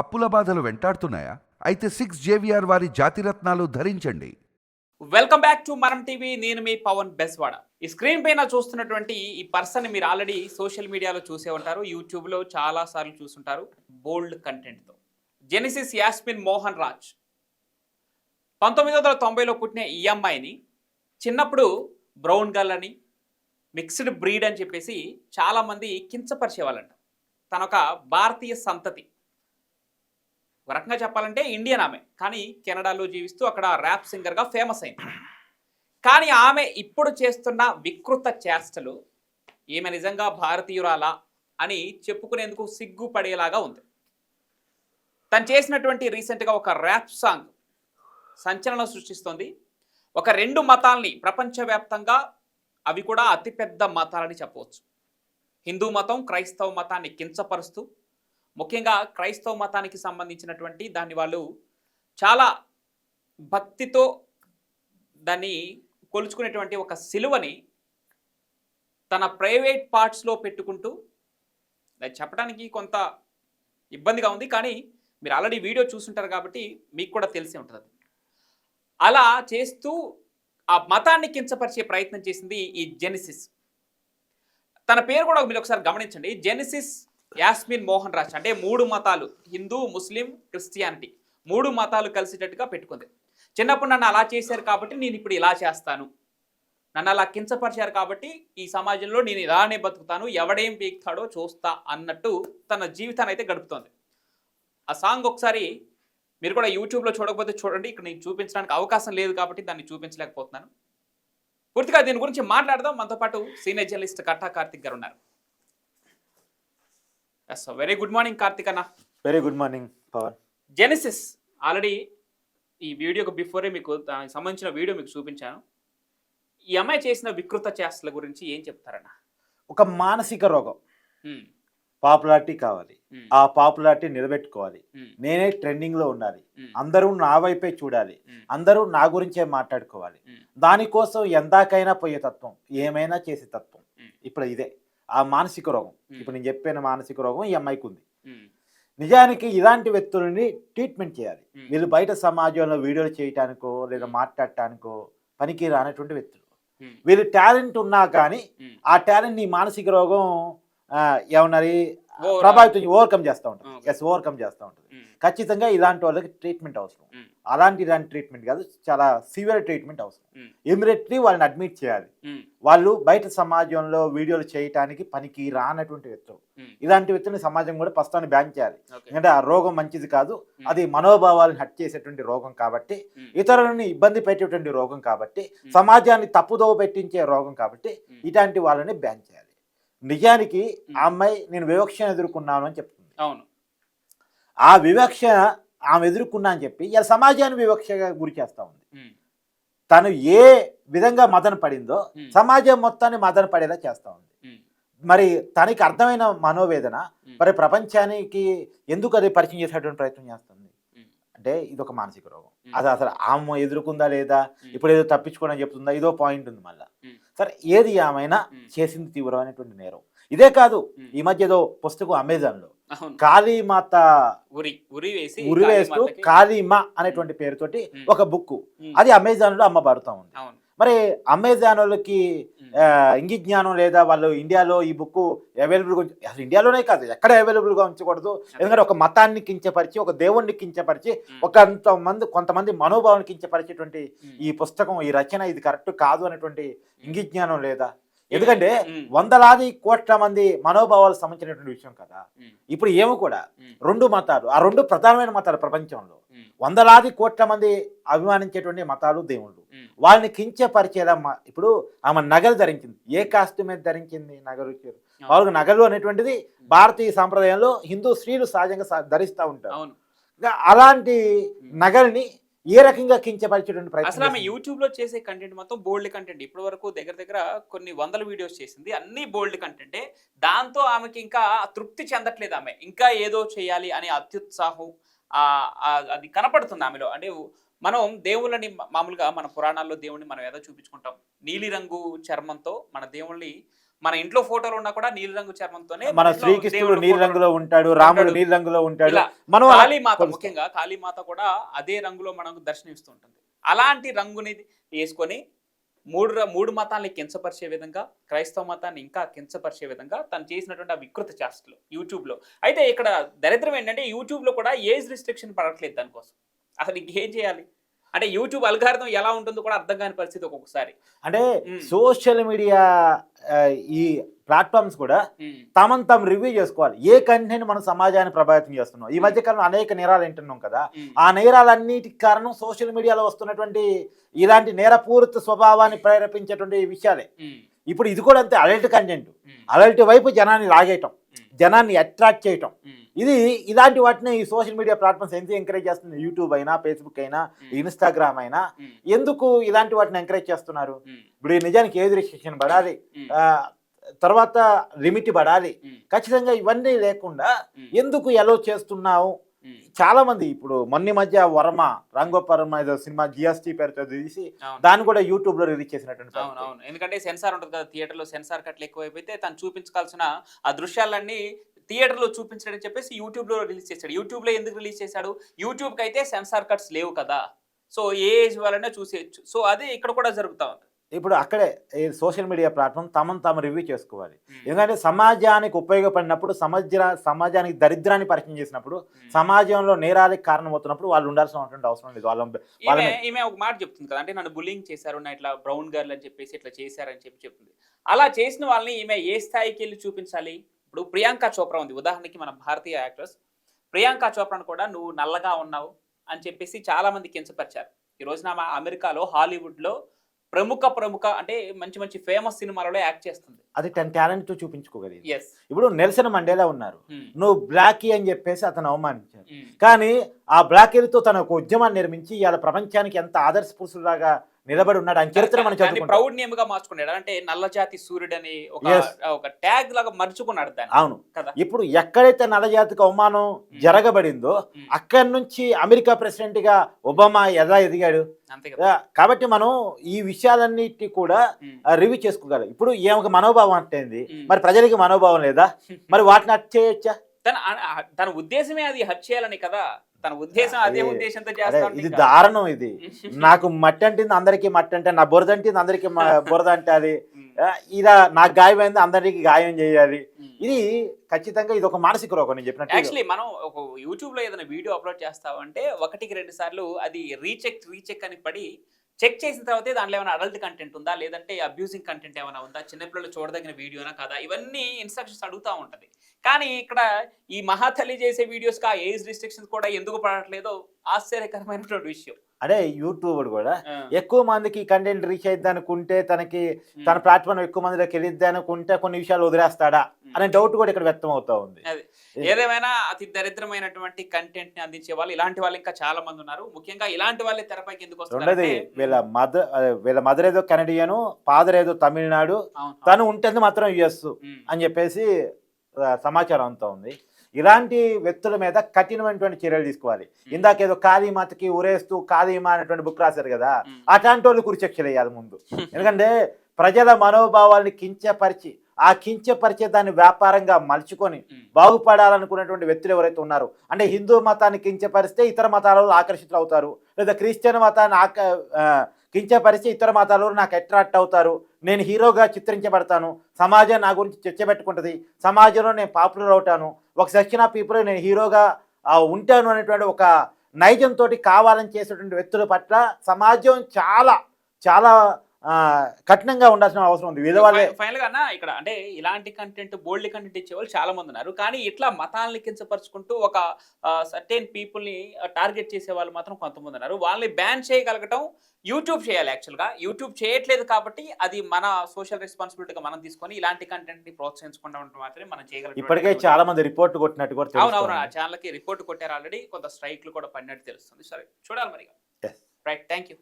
అప్పుల బాధలు వెంటాడుతున్నాయా? అయితే సిక్స్ జేవిఆర్ వారి జాతిరత్నాలు ధరించండి. Welcome back to Manam TV నేను మీ పవన్ బెస్వాడ. ఈ స్క్రీన్ పైన చూస్తున్నటువంటి ఈ పర్సన్ మీరు ఆల్రెడీ సోషల్ మీడియాలో చూసే ఉంటారు యూట్యూబ్లో చాలా సార్లు చూసుంటారు బోల్డ్ కంటెంట్తో జెనిసిస్ యాస్మిన్ మోహన్ రాజ్ పంతొమ్మిది వందల తొంభైలో పుట్టిన ఈ అమ్మాయిని చిన్నప్పుడు బ్రౌన్ గర్ల్ అని మిక్స్డ్ బ్రీడ్ అని చెప్పేసి చాలామంది కించపరిచేవాళ్ళంట. తన ఒక భారతీయ సంతతి. ఒక రకంగా చెప్పాలంటే ఇండియన్ ఆమె. కానీ కెనడాలో జీవిస్తూ అక్కడ ర్యాప్ సింగర్గా ఫేమస్ అయింది. కానీ ఆమె ఇప్పుడు చేస్తున్న వికృత చేష్టలు ఈమె నిజంగా భారతీయురాలా అని చెప్పుకునేందుకు సిగ్గుపడేలాగా ఉంది. తను చేసినటువంటి రీసెంట్గా ఒక ర్యాప్ సాంగ్ సంచలనం సృష్టిస్తోంది. ఒక రెండు మతాల్ని ప్రపంచవ్యాప్తంగా అవి కూడా అతిపెద్ద మతాలని చెప్పవచ్చు. హిందూ మతం క్రైస్తవ మతాన్ని కించపరుస్తూ ముఖ్యంగా క్రైస్తవ మతానికి సంబంధించినటువంటి దాన్ని వాళ్ళు చాలా భక్తితో దాన్ని కొలుచుకునేటువంటి ఒక సిలువని తన ప్రైవేట్ పార్ట్స్లో పెట్టుకుంటూ అది చెప్పడానికి కొంత ఇబ్బందిగా ఉంది. కానీ మీరు ఆల్రెడీ వీడియో చూసుంటారు కాబట్టి మీకు కూడా తెలిసే ఉంటుంది అలా చేస్తూ ఆ మతాన్ని కించపరిచే ప్రయత్నం చేసింది ఈ జెనిసిస్. తన పేరు కూడా మీరు ఒకసారి గమనించండి. జెనిసిస్ యాస్మిన్ మోహన్ రాజ్ అంటే మూడు మతాలు హిందూ ముస్లిం క్రిస్టియానిటీ. మూడు మతాలు కలిసేటట్టుగా పెట్టుకుంది. చిన్నప్పుడు నన్ను అలా చేశారు కాబట్టి నేను ఇప్పుడు ఇలా చేస్తాను. నన్ను అలా కించపరిచారు కాబట్టి ఈ సమాజంలో నేను ఇలానే బతుకుతాను ఎవడేం పీకుతాడో చూస్తా అన్నట్టు తన జీవితాన్ని అయితే గడుపుతోంది. ఆ సాంగ్ ఒకసారి మీరు కూడా యూట్యూబ్లో చూడకపోతే చూడండి ఇక్కడ నేను చూపించడానికి అవకాశం లేదు కాబట్టి దాన్ని చూపించలేకపోతున్నాను. పూర్తిగా దీని గురించి మాట్లాడదాం. మనతో పాటు సీనియర్ జర్నలిస్ట్ కట్టా కార్తిక్ గారు ఉన్నారు. Yes very good morning Karthik అన్న very good morning Pavan genesis already ఈ వీడియోకి బిఫోరే మీకు దానికి సంబంధించిన వీడియో మీకు చూపించాను. ఈ అమ్మాయి చేసిన వికృత చేష్టల గురించి ఏం చెప్తారన్న? ఒక మానసిక రోగం. పాపులారిటీ కావాలి. ఉమ్, ఆ పాపులారిటీ నిలబెట్టుకోవాలి. ఉమ్, నేనే ట్రెండింగ్లో ఉండాలి. అందరూ నా వైపే చూడాలి. అందరూ నా గురించే మాట్లాడుకోవాలి. దానికోసం ఎందాకైనా పోయే తత్వం ఏమైనా చేసే తత్వం. ఇప్పుడు ఇదే. ఆ మానసిక రోగం. ఇప్పుడు నేను చెప్పిన మానసిక రోగం ఈ అమ్మాయికి ఉంది నిజానికి ఇలాంటి వ్యక్తులని ట్రీట్మెంట్ చేయాలి. వీళ్ళు బయట సమాజంలో వీడియోలు చేయటానికో లేదా మాట్లాడటానికో పనికి రానటువంటి వ్యక్తులు. వీళ్ళు టాలెంట్ ఉన్నా కానీ. ఆ టాలెంట్ని మానసిక రోగం ఏమన్నది? ప్రభావితం ఓవర్కమ్ చేస్తూ ఉంటుంది. ఎస్ ఓవర్కమ్ చేస్తూ ఉంటుంది. ఖచ్చితంగా ఇలాంటి వాళ్ళకి ట్రీట్మెంట్ అవసరం. అలాంటి ఇలాంటి ట్రీట్మెంట్ కాదు చాలా సివియర్ ట్రీట్మెంట్ అవసరం. ఇమీడియట్లీ వాళ్ళని అడ్మిట్ చేయాలి. వాళ్ళు బయట సమాజంలో వీడియోలు చేయటానికి పనికి రానటువంటి వ్యక్తులు. ఇలాంటి వ్యక్తుల్ని సమాజం కూడా ప్రస్తుతాన్ని బ్యాన్ చేయాలి. ఎందుకంటే ఆ రోగం మంచిది కాదు అది మనోభావాలను హట్ చేసేటువంటి రోగం కాబట్టి ఇతరులని ఇబ్బంది పెట్టేటువంటి రోగం కాబట్టి. సమాజాన్ని తప్పుదోవ పెట్టించే రోగం కాబట్టి. ఇలాంటి వాళ్ళని బ్యాన్ చేయాలి. నిజానికి. ఆ అమ్మాయి నేను వివక్షను ఎదుర్కొన్నాను అని చెప్తుంది. అవును. ఆ వివక్ష ఆమె ఎదుర్కొన్నా అని చెప్పి ఇలా సమాజాన్ని వివక్షగా గురి చేస్తా ఉంది. తను ఏ విధంగా మదన పడిందో సమాజం మొత్తాన్ని మదన పడేలా చేస్తా ఉంది. మరి తనకి అర్థమైన మనోవేదన మరి ప్రపంచానికి ఎందుకు అది పరిచయం చేసేటువంటి ప్రయత్నం చేస్తుంది? అంటే ఇది ఒక మానసిక రోగం. అది అసలు ఆమె ఎదుర్కొందా లేదా? ఇప్పుడు ఏదో తప్పించుకోవడం చెప్తుందా? ఇదో పాయింట్ ఉంది మళ్ళీ. సరే ఏది ఆమైనా. చేసింది తీవ్రమైనటువంటి నేరం. ఇదే కాదు. ఈ మధ్య ఏదో పుస్తకం అమెజాన్లో అవును కాళీమాత ఉరి ఉరి వేసి ఉరివేస్తూ కాళీమాతకి- కాళీమా అనేటువంటి పేరుతోటి. ఒక బుక్ అది అమెజాన్లో అమ్మబడుతూ ఉంది. మరి అమెజాన్ వాళ్ళకి ఇంగిత జ్ఞానం లేదా వాళ్ళు ఇండియాలో ఈ బుక్ అవైలబుల్ అసలు ఇండియాలోనే కాదు ఎక్కడ అవైలబుల్గా ఉంచకూడదు ఎందుకంటే ఒక మతాన్ని కించపరిచి ఒక దేవుణ్ణి కించపరిచి ఒక మంది కొంతమంది మనోభావాన్ని కించపరిచేటువంటి ఈ పుస్తకం ఈ రచన ఇది కరెక్ట్ కాదు అనేటువంటి ఇంగిత జ్ఞానం లేదా? ఎందుకంటే వందలాది కోట్ల మంది మనోభావాలు సంబంధించినటువంటి విషయం కదా. ఇప్పుడు ఏమో కూడా రెండు మతాలు ఆ రెండు ప్రధానమైన మతాలు ప్రపంచంలో. వందలాది కోట్ల మంది అభిమానించేటువంటి మతాలు దేవుళ్ళు. వాళ్ళని కించపరిచేలా ఇప్పుడు ఆమె నగలు ధరించింది. ఏ కాస్ట్యూమ్ మీద ధరించింది నగలు వాళ్ళకి నగలు అనేటువంటిది భారతీయ సాంప్రదాయంలో హిందూ స్త్రీలు సహజంగా ధరిస్తూ ఉంటారు. అలాంటి నగల్ని ఏ రకంగా కించపరిచేటువంటి అసలు ఆమె ప్రయత్నం యూట్యూబ్లో చేసే కంటెంట్ మొత్తం బోల్డ్ కంటెంట్ ఇప్పటి వరకు దగ్గర దగ్గర కొన్ని వందల వీడియోస్ చేసింది. అన్ని బోల్డ్ కంటెంటే దాంతో ఆమెకి ఇంకా తృప్తి చెందట్లేదు ఆమె. ఇంకా ఏదో చేయాలి అనే అత్యుత్సాహం అది కనపడుతుంది ఆమెలో. అంటే మనం దేవుళ్ళని మామూలుగా మన పురాణాల్లో దేవుణ్ణి మనం ఏదో చూపించుకుంటాం. నీలిరంగు చర్మంతో మన దేవుళ్ళని మన ఇంట్లో ఫోటోలు ఉన్నా కూడా నీలి రంగు చర్మంతోనే మన శ్రీకృష్ణుడు నీలి రంగులో ఉంటాడు రాముడు. నీలి రంగులో ఉంటాడు మనం కాళీమాత. ముఖ్యంగా కాళీమాత కూడా అదే రంగులో మనకు దర్శనమిస్తూ ఉంటుంది. అలాంటి రంగుని వేసుకొని మూడు మూడు మతాల్ని కించపరిచే విధంగా క్రైస్తవ మతాన్ని ఇంకా కించపరిచే విధంగా తను చేసినటువంటి ఆ వికృత చేష్టలు యూట్యూబ్లో. అయితే ఇక్కడ దరిద్రం ఏంటంటే యూట్యూబ్లో కూడా ఏజ్ రిస్ట్రిక్షన్ పడట్లేదు దానికోసం. అసలు ఇంకేం చేయాలి? అంటే యూట్యూబ్ అల్గారిథం ఎలా ఉంటుందో కూడా అర్థం కాని పరిస్థితి ఒక్కొక్కసారి. అంటే. సోషల్ మీడియా ఈ ప్లాట్ఫామ్స్ కూడా తమను తాము రివ్యూ చేసుకోవాలి. ఏ కంటెంట్ మనం సమాజాన్ని ప్రభావితం చేస్తున్నాం ఈ మధ్య కాలంలో అనేక నేరాలు వింటున్నాం కదా. ఆ నేరాలన్నిటికి కారణం సోషల్ మీడియాలో వస్తున్నటువంటి ఇలాంటి నేరపూరిత స్వభావాన్ని ప్రేరేపించేటువంటి విషయాలే. ఇప్పుడు ఇది కూడా అంతే అలర్ట్ కంటెంట్. అలర్ట్ వైపు జనాన్ని లాగేయటం. జనాన్ని అట్రాక్ట్ చేయటం. ఉమ్, ఇది ఇలాంటి వాటిని ఈ సోషల్ మీడియా ప్లాట్ఫామ్స్ ఎంత ఎంకరేజ్ చేస్తుంది? యూట్యూబ్ అయినా ఫేస్బుక్ అయినా ఇన్స్టాగ్రామ్ అయినా ఉమ్, ఎందుకు ఇలాంటి వాటిని ఎంకరేజ్ చేస్తున్నారు? ఇప్పుడు ఈ నిజానికి ఏది రిస్ట్రిక్షన్ పడాలి. తర్వాత లిమిట్ పడాలి. ఖచ్చితంగా ఇవన్నీ లేకుండా ఎందుకు ఎలో చేస్తున్నావు? చాలా మంది ఇప్పుడు మొన్న మధ్య వర్మ రంగోపర్మ ఏదో సినిమా జిఎస్టీ పేరుతో తీసి. దాన్ని కూడా యూట్యూబ్లో రిలీజ్ చేసినటువంటి అవును ఎందుకంటే సెన్సార్ ఉంటుంది కదా థియేటర్లో సెన్సార్ కట్లు ఎక్కువైపోతే తను చూపించాల్సిన ఆ దృశ్యాలన్నీ థియేటర్లో చూపించడని చెప్పేసి యూట్యూబ్లో రిలీజ్ చేశాడు. యూట్యూబ్లో ఎందుకు రిలీజ్ చేశాడు? యూట్యూబ్కి అయితే సెన్సార్ కట్స్ లేవు కదా. సో ఏ ఏజ్ వాళ్ళైనా చూసేయచ్చు. సో అదే ఇక్కడ కూడా జరుగుతా ఉంది. ఇప్పుడు అక్కడే ఈ సోషల్ మీడియా ప్లాట్ఫామ్ తమను తాము రివ్యూ చేసుకోవాలి. ఎందుకంటే సమాజానికి ఉపయోగపడినప్పుడు సమాజ సమాజానికి దరిద్రాన్ని పరిచయం చేసినప్పుడు. సమాజంలో నేరాలకు కారణమవుతున్నప్పుడు వాళ్ళు ఉండాల్సినటువంటి అవసరం లేదు. వాళ్ళ ఈమె ఒక మాట చెప్తుంది కదా అంటే నన్ను బుల్లింగ్ చేశారు నా ఇట్లా బ్రౌన్ గర్ల్ అని చెప్పేసి ఇట్లా చేశారని చెప్పి చెప్తుంది. అలా చేసిన వాళ్ళని ఈమె ఏ స్థాయికి వెళ్ళి చూపించాలి? ఇప్పుడు ప్రియాంక చోప్రా ఉంది. ఉదాహరణకి మన భారతీయ యాక్ట్రెస్. ప్రియాంక చోప్రాను కూడా నువ్వు నల్లగా ఉన్నావు అని చెప్పేసి చాలా మంది కించపరిచారు. ఈ రోజున అమెరికాలో హాలీవుడ్లో ప్రముఖ ప్రముఖ అంటే మంచి మంచి ఫేమస్ సినిమాలలో యాక్ట్ చేస్తుంది. అది తన టాలెంట్తో చూపించుకోగలిగింది. ఎస్ ఇప్పుడు నెల్సన్ మండేలా ఉన్నారు. నువ్వు బ్లాకీ అని చెప్పేసి అతను అవమానించారు. కానీ ఆ బ్లాకీలతో తన ఒక ఉద్యమాన్ని నిర్మించి ఇవాళ ప్రపంచానికి ఎంత ఆదర్శ పురుషులాగా నిలబడి ఉన్నాడు. ఆయన చరిత్ర మనం ప్రౌడ్ నేమ్గా మార్చుకున్నాడు. అంటే నల్ల జాతి సూర్యుడు అని ఒక ట్యాగ్ లాగా మర్చుకున్నాడు దాన్ని. అవును. కదా? ఇప్పుడు ఎక్కడైతే నలజాతికి అవమానం జరగబడిందో. అక్కడి నుంచి అమెరికా ప్రెసిడెంట్గా ఒబామా ఎలా ఎదిగాడు? కాబట్టి మనం ఈ విషయాలన్నిటి కూడా. రివ్యూ చేసుకోగలం. ఇప్పుడు ఏమొక మనోభావం అంటే. మరి ప్రజలకి మనోభావం లేదా? మరి వాటిని అట్ చేయొచ్చా తన తన ఉద్దేశమే అది హత్య చేయాలని కదా? తన ఉద్దేశం అదే అదే- ఉద్దేశంతో అరే చేస్తా ఇది దారుణం ఇది. నాకు మట్టి అంటింది అందరికీ మట్టి అంటే నా బురద అంటింది అందరికీ బురద అంటాది ఆ, ఇలా నాకు గాయమైంది అందరికీ గాయం చేయాలి. ఇది ఖచ్చితంగా ఇది ఒక మానసిక రోగం నేను చెప్పినట్టు. యాక్చువల్లీ మనం ఒక యూట్యూబ్లో ఏదైనా వీడియో అప్లోడ్ చేస్తామంటే ఒకటికి రెండు సార్లు అది రీచెక్ రీచెక్ అని పడి చెక్ చేసిన తర్వాతే దాంట్లో ఏమైనా అడల్ట్ కంటెంట్ ఉందా? లేదంటే అబ్యూజింగ్ కంటెంట్ ఏమైనా ఉందా? చిన్నపిల్లలు చూడదగిన వీడియోనా కాదా? ఇవన్నీ ఇన్స్ట్రక్షన్స్ అడుగుతూ ఉంటది. కానీ ఇక్కడ ఈ మహాతల్లి చేసే వీడియోస్కి ఆ ఏజ్ రిస్ట్రిక్షన్స్ కూడా ఎందుకు పడట్లేదో ఆశ్చర్యకరమైనటువంటి విషయం. అదే యూట్యూబ్ కూడా ఎక్కువ మందికి కంటెంట్ రీచ్ అయితే అనుకుంటే తనకి తన ప్లాట్ఫామ్ ఎక్కువ మందిలోకి వెళ్ళిద్ది అనుకుంటే కొన్ని విషయాలు వదిలేస్తాడా? అనే డౌట్ కూడా ఇక్కడ వ్యక్తం అవుతా ఉంది. అది. ఏదేమైనా అతి దరిద్రమైనటువంటి కంటెంట్ని అందించే వాళ్ళు ఇలాంటి వాళ్ళు ఇంకా చాలా మంది ఉన్నారు. ముఖ్యంగా ఇలాంటి వాళ్ళే తెరపైకి ఎందుకు వస్తారు వీళ్ళ మదర్ వీళ్ళ మదర్ ఏదో కెనడియను ఫాదర్ ఏదో తమిళనాడు తను ఉంటుంది మాత్రం యుఎస్ అని చెప్పేసి సమాచారం అంతా ఉంది. ఇలాంటి వ్యక్తుల మీద కఠినమైనటువంటి చర్యలు తీసుకోవాలి. ఇందాక ఏదో కాళీమాతకి ఊరేస్తూ కాళీమా అనేటువంటి బుక్ రాశారు కదా అట్లాంటి వాళ్ళు కురిచక్షలు వేయాలి ముందు. ఎందుకంటే ప్రజల మనోభావాల్ని కించపరిచి ఆ కించపరిచే దాన్ని వ్యాపారంగా మలుచుకొని బాగుపడాలనుకున్నటువంటి వ్యక్తులు ఎవరైతే ఉన్నారో అంటే హిందూ మతాన్ని కించపరిస్తే ఇతర మతాల వాళ్ళు ఆకర్షితులు అవుతారు లేదా క్రిస్టియన్ మతాన్ని ఆక ఆ, కించపరిచి ఇతర మతాల నాకు అట్రాక్ట్ అవుతారు నేను హీరోగా చిత్రించబడతాను సమాజం నా గురించి చర్చ పెట్టుకుంటుంది సమాజంలో నేను పాపులర్ అవుతాను ఒక సెక్షన్ ఆఫ్ పీపుల్ నేను హీరోగా ఉంటాను అనేటువంటి ఒక నైజంతో కావాలని చేసేటువంటి వ్యక్తుల పట్ల సమాజం చాలా చాలా కఠినంగా ఉండాల్సిన అవసరం ఉంది. విధవాళ్ళే ఫైనల్గా అన్న ఇక్కడ అంటే ఇలాంటి కంటెంట్ బోల్డ్ కంటెంట్ ఇచ్చే వాళ్ళు చాలా మంది ఉన్నారు. కానీ ఇట్లా మతాలని కించపరుచుకుంటూ ఒక సర్టెన్ పీపుల్ని టార్గెట్ చేసే వాళ్ళు మాత్రం కొంతమంది ఉన్నారు. వాళ్ళని బ్యాన్ చేయగలగటం యూట్యూబ్ చేయాలి యాక్చువల్గా యూట్యూబ్ చేయట్లేదు కాబట్టి అది మన సోషల్ రెస్పాన్సిబిలిటీగా మనం తీసుకొని ఇలాంటి కంటెంట్ని ప్రోత్సహించకుండా ఉండడం మాత్రమే మనం చేయగలం ఇప్పటికే చాలా మంది రిపోర్ట్ కొట్టినట్టు కూడా అవునవును ఆ తెలుస్తోంది. ఛానల్కి రిపోర్ట్ కొట్టారు ఆల్రెడీ. కొంత స్ట్రైక్లు కూడా పడినట్టు తెలుస్తుంది. సరే చూడాలి మరి. Right thank you